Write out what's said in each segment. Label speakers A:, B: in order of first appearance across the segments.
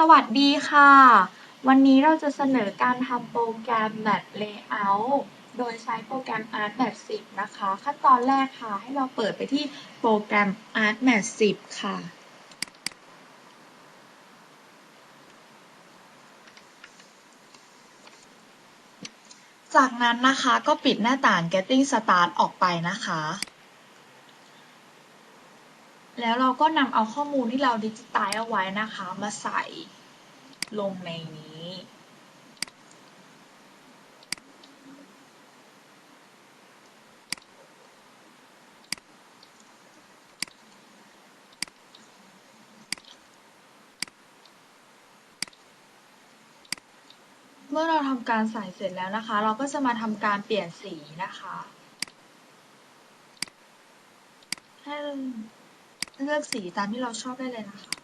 A: สวัสดีค่ะ วันนี้เราจะเสนอการทำโปรแกรม Map Layout โดยใช้โปรแกรม ArtMap 10 นะคะ ขั้นตอนแรกค่ะ ให้เราเปิดไปที่โปรแกรม ArtMap 10 ค่ะ จากนั้นนะคะก็ปิดหน้าต่าง Getting Start ออกไปนะคะ แล้วเราก็นำเอาข้อมูลที่เราดิจิตายเอาไว้นะคะ มาใส่ลงในนี้ เมื่อเราทำการใส่เสร็จแล้วนะคะ เราก็จะมาทำการเปลี่ยนสีนะคะให้ เลือกสีตามที่เราชอบได้เลยนะคะ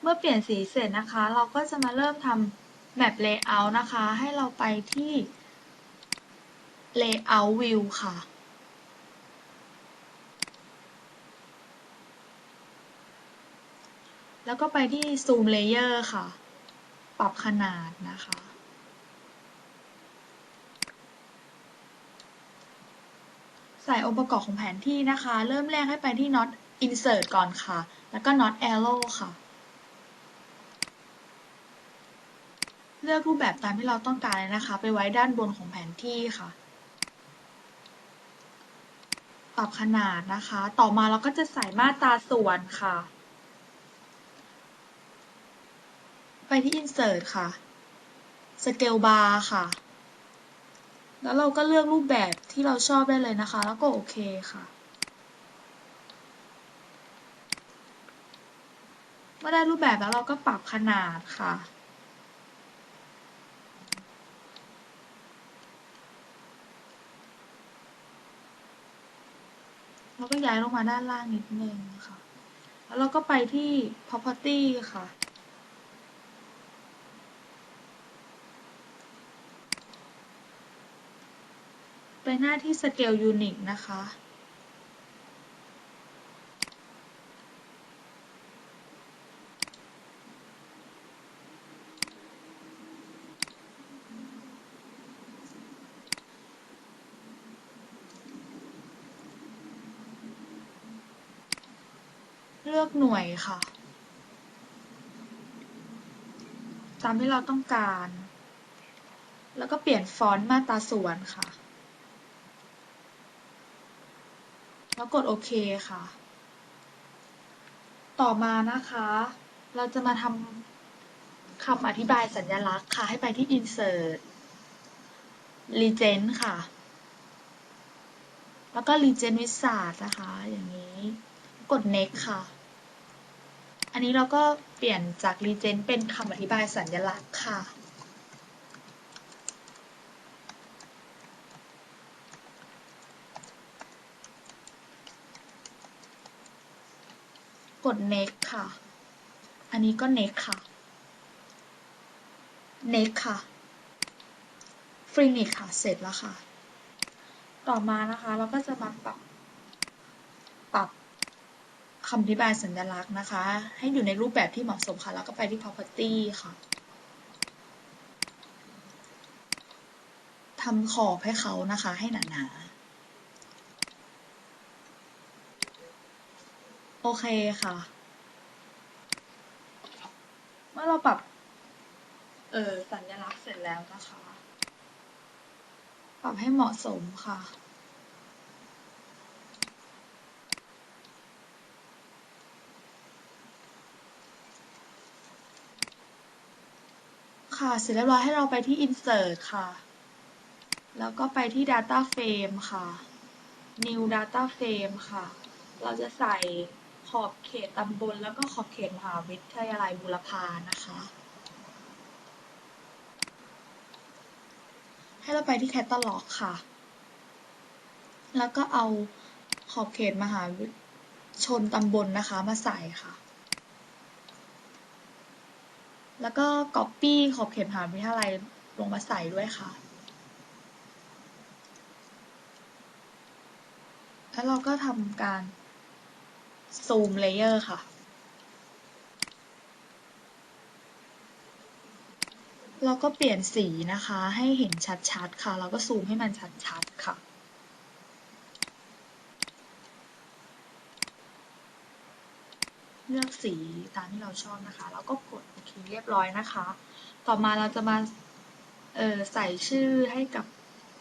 A: เมื่อเปลี่ยนสีเสร็จนะคะ เราก็จะมาเริ่มทำ Map Layout นะคะ ให้เราไปที่ Layout View ค่ะ แล้วก็ไปที่ Zoom Layer ค่ะ ปรับขนาดนะคะ ใส่องค์ประกอบของแผนที่นะคะ เริ่มแรกให้ไปที่ Not Insert ก่อนค่ะ แล้วก็ Not Arrow ค่ะเลือกรูปแบบตามที่เราต้องการเลยนะคะ ไปไว้ด้านบนของแผนที่ค่ะ ปรับขนาดนะคะ ต่อมาเราก็จะใส่มาตราส่วนค่ะ ไปที่ Insert ค่ะ Scale Bar ค่ะ แล้วเราก็เลือกรูปแบบที่เราชอบได้เลยนะคะ แล้วก็โอเคค่ะ เมื่อได้รูปแบบแล้วเราก็ปรับขนาดค่ะ แล้วก็ย้ายลงมาด้านล่างนิดนึงค่ะ แล้วเราก็ไปที่ property ค่ะ ไปหน้าที่ scale unit นะคะ เลือกหน่วยค่ะ ตามที่เราต้องการ แล้วก็เปลี่ยนฟอนต์มาตราส่วนค่ะ แล้วกดโอเคค่ะ ต่อมานะคะ เราจะมาทำคำอธิบายสัญลักษณ์ค่ะ ให้ไปที่ insert legend ค่ะ แล้วก็ legend wizard นะคะ อย่างนี้กด next ค่ะ อันนี้เราก็เปลี่ยนจาก legend เป็นคำอธิบายสัญลักษณ์ค่ะ กด next ค่ะ อันนี้ก็ next ค่ะ next ค่ะ finish ค่ะ เสร็จแล้วค่ะ ต่อมานะคะเราก็จะมาปรับ คำอธิบายสัญลักษณ์นะคะ ให้อยู่ในรูปแบบที่เหมาะสมค่ะ แล้วก็ไปที่ property ค่ะทำขอบให้เขานะคะ ให้หนาๆ โอเคค่ะ เมื่อเราปรับเออสัญลักษณ์เสร็จแล้วนะคะ ปรับให้เหมาะสมค่ะ ค่ะ เสร็จเรียบร้อยให้เราไปที่ insert ค่ะ แล้วก็ไปที่ data frame ค่ะ new data frame ค่ะ เราจะใส่ขอบเขตตำบลแล้วก็ขอบเขตมหาวิทยาลัยบุรพานะคะ ให้เราไปที่ catalog ค่ะ แล้วก็เอาขอบเขตมหาชนตำบลนะคะมาใส่ค่ะ แล้วก็ Copy ขอบเขตมหาวิทยาลัยลงมาใส่ด้วยค่ะ แล้วเราก็ทำการซูมเลเยอร์ค่ะ เราก็เปลี่ยนสีนะคะให้เห็นชัดๆค่ะ เราก็ซูมให้มันชัดๆค่ะ เลือกสีตามที่เราชอบนะคะ แล้วก็กดโอเคเรียบร้อยนะคะ ต่อมาเราจะมาใส่ชื่อให้กับ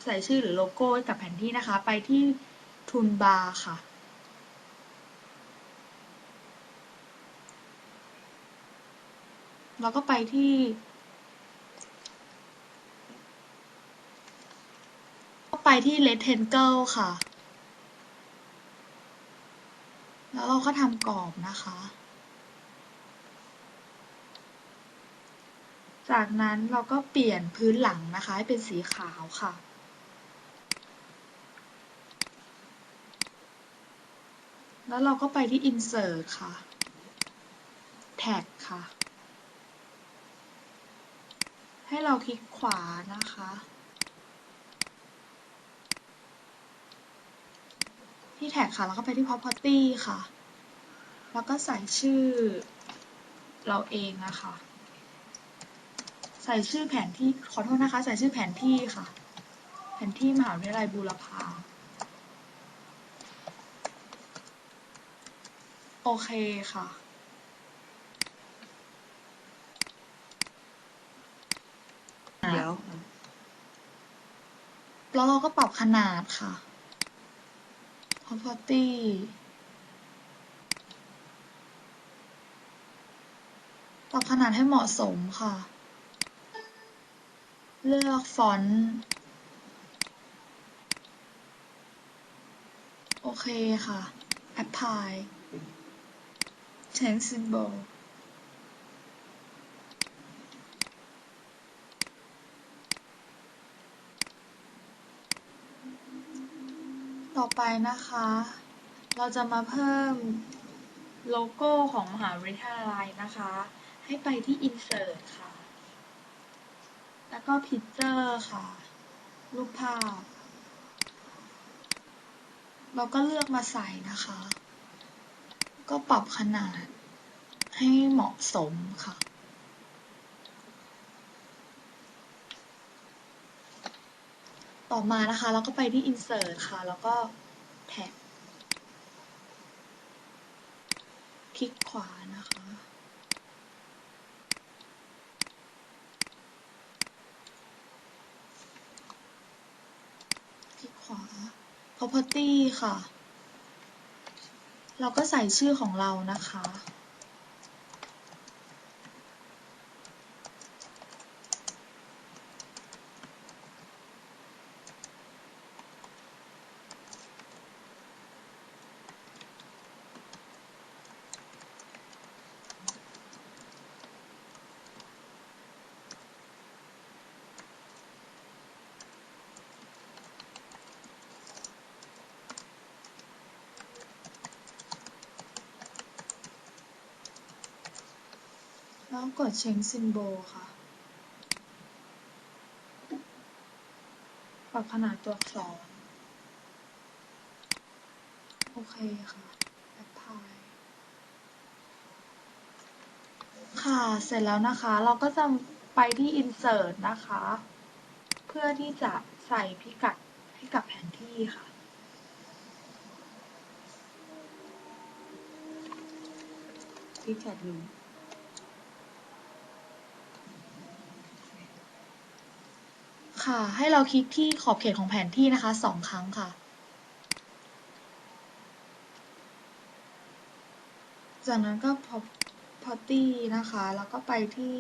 A: ใส่ชื่อหรือโลโก้ให้กับแผนที่นะคะ ไปที่ทูนบาร์ค่ะเราก็ไปที่ ก็ไปที่ rectangle ค่ะ แล้วเราก็ทำกรอบนะคะ จากนั้นเราก็เปลี่ยนพื้นหลังนะคะ ให้เป็นสีขาวค่ะ แล้วเราก็ไปที่ insert ค่ะ tag ค่ะ ให้เราคลิกขวานะคะ ที่แท็กค่ะ แล้วก็ไปที่ property ค่ะ แล้วก็ใส่ชื่อเราเองนะคะ ใส่ชื่อแผนที่ ขอโทษนะคะ ใส่ชื่อแผนที่ค่ะ แผนที่มหาวิทยาลัยบูรพา โอเคค่ะ
B: เดี๋ยว
A: แล้วเราก็ปรับขนาดค่ะ property ปรับขนาดให้เหมาะสมค่ะ เลือกฟอนต์ โอเคค่ะ apply change symbol ไปนะคะ เราจะมาเพิ่มโลโก้ของมหาวิทยาลัยนะคะ ให้ไปที่ insert ค่ะ แล้วก็ picture ค่ะ รูปภาพ เราก็เลือกมาใส่นะคะ ก็ปรับขนาดให้เหมาะสมค่ะต่อมานะคะ เราก็ไปที่ insert ค่ะ แล้วก็ แท็บคลิกขวานะคะ คลิกขวา property ค่ะ เราก็ใส่ชื่อของเรานะคะ แล้วกด change symbol ค่ะ ปรับขนาดตัวอักษร โอเคค่ะ apply ค่ะ เสร็จแล้วนะคะ เราก็จะไปที่ insert นะคะ เพื่อที่จะใส่พิกัดให้กับแผนที่ค่ะ
B: ที่แคดหนึ่
A: ค่ะ ให้เราคลิกที่ขอบเขตของแผนที่นะคะสองครั้งค่ะ จากนั้นก็ property นะคะ แล้วก็ไปที่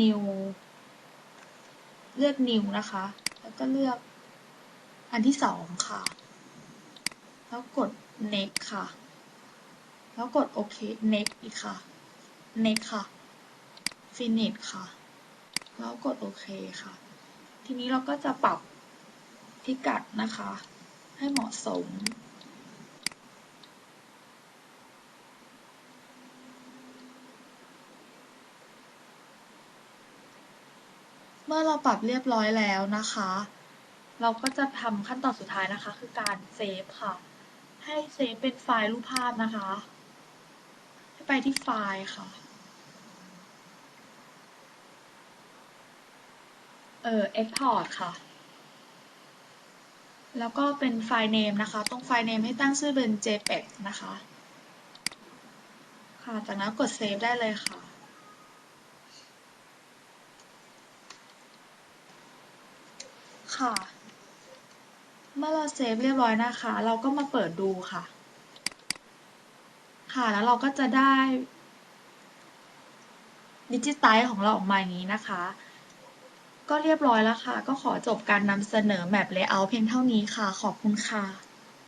A: new เลือก new นะคะ แล้วก็เลือกอันที่สองค่ะ แล้วกด next ค่ะ แล้วกดโอเค next อีกค่ะ next ค่ะ finish ค่ะ แล้วกดโอเคค่ะ ทีนี้เราก็จะปรับพิกัดนะคะ ให้เหมาะสม เมื่อเราปรับเรียบร้อยแล้วนะคะ เราก็จะทำขั้นตอนสุดท้ายนะคะ คือการเซฟค่ะ ให้เซฟเป็นไฟล์รูปภาพนะคะ ให้ไปที่ไฟล์ค่ะ เอ่อ export ค่ะ แล้วก็เป็นไฟล์ name นะคะ ตรงไฟล์ name ให้ตั้งชื่อเป็น jpeg นะคะ ค่ะ จากนั้นกด save ได้เลยค่ะค่ะ เมื่อเราเซฟเรียบร้อยนะคะ เราก็มาเปิดดูค่ะ ค่ะ แล้วเราก็จะได้ดิจิตไตของเราออกมาอย่างนี้นะคะ ก็เรียบร้อยแล้วค่ะ ก็ขอจบการนำเสนอ Map Layout เพียงเท่านี้ค่ะ ขอบคุณค่ะ